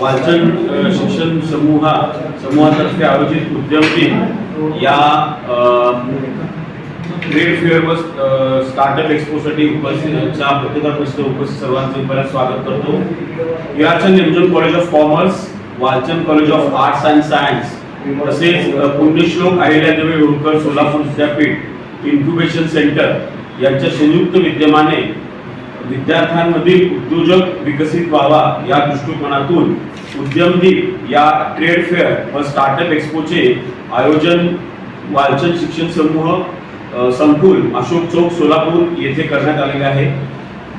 वाचन शिक्षण समूहा समूहातर्फे आयोजित उद्यम दिन या ट्रेड फेअर व स्टार्टअप एक्सपोसाठी उपस्थितच्या पत्रकार उपस्थित सर्वांचे बऱ्याच स्वागत करतो. विराचन निमजन कॉलेज ऑफ कॉमर्स वाचन college of arts and science तसेच पुण्यश्लोक अहिल्यादेवी होळकर सोलापूर विद्यापीठ इन्क्युबेशन सेंटर यांच्या संयुक्त विद्यमाने विद्यार्थ्यांमधील उद्योजक विकसित व्हावा या दृष्टिकोनातून उद्यमदीप या ट्रेड फेअर व स्टार्टअप एक्सपोचे आयोजन वालचंद शिक्षण समूह संकुल अशोक चौक सोलापूर येथे करण्यात आलेले आहे.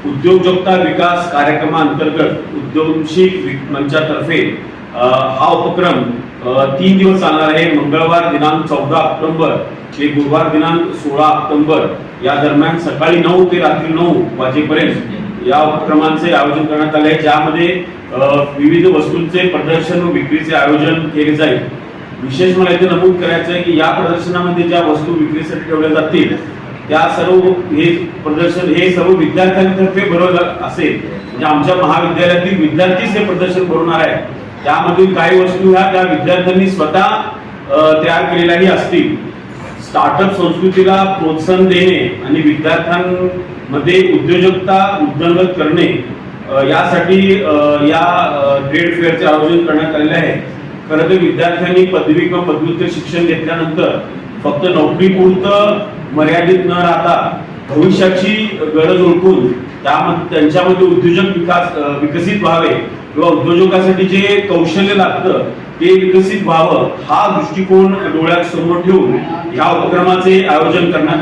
उद्योजकता विकास कार्यक्रमाअंतर्गत उद्योगशील मंचातर्फे हा उपक्रम तीन दिवस चालणार आहे. मंगळवार दिनांक चौदा ऑक्टोबर ते गुरुवार दिनांक सोळा ऑक्टोबर. या दरम्यान सकाळी नऊ ते रात्री नऊ वाजेपर्यंत या उपक्रमांचे आयोजन करण्यात आले. आहे ज्यामध्ये विविध वस्तूंचे प्रदर्शन व विक्रीचे आयोजन केले जाईल. विशेष मला इथे नमूद करायचं आहे की या प्रदर्शनामध्ये ज्या वस्तू विक्रीसाठी ठेवल्या जातील त्या सर्व हे प्रदर्शन हे सर्व विद्यार्थ्यांतर्फे भरवलं असेल. म्हणजे आमच्या महाविद्यालयातील विद्यार्थीच हे प्रदर्शन भरवणार आहे त्यामधील काही वस्तू ह्या त्या विद्यार्थ्यांनी स्वतः तयार केलेल्याही असतील. स्टार्टअप संस्कृतीला प्रोत्साहन देणे आणि विद्यार्थ्यांमध्ये उद्योजकता उद्दंगत करणे यासाठी या ट्रेड फेअरचे आयोजन करण्यात आलेले आहे. खरं तर विद्यार्थ्यांनी पदवी किंवा पदव्युत्तर शिक्षण घेतल्यानंतर फक्त नोकरीपुरतं मर्यादित न राहता भविष्याची गरज ओळखून त्यामध्ये त्यांच्यामध्ये उद्योजक विकास विकसित व्हावे किंवा उद्योजकासाठी जे कौशल्य लागतं ते विकसित व्हावं हा दृष्टिकोन डोळ्यात समोर ठेवून या उपक्रमाचे आयोजन करण्यात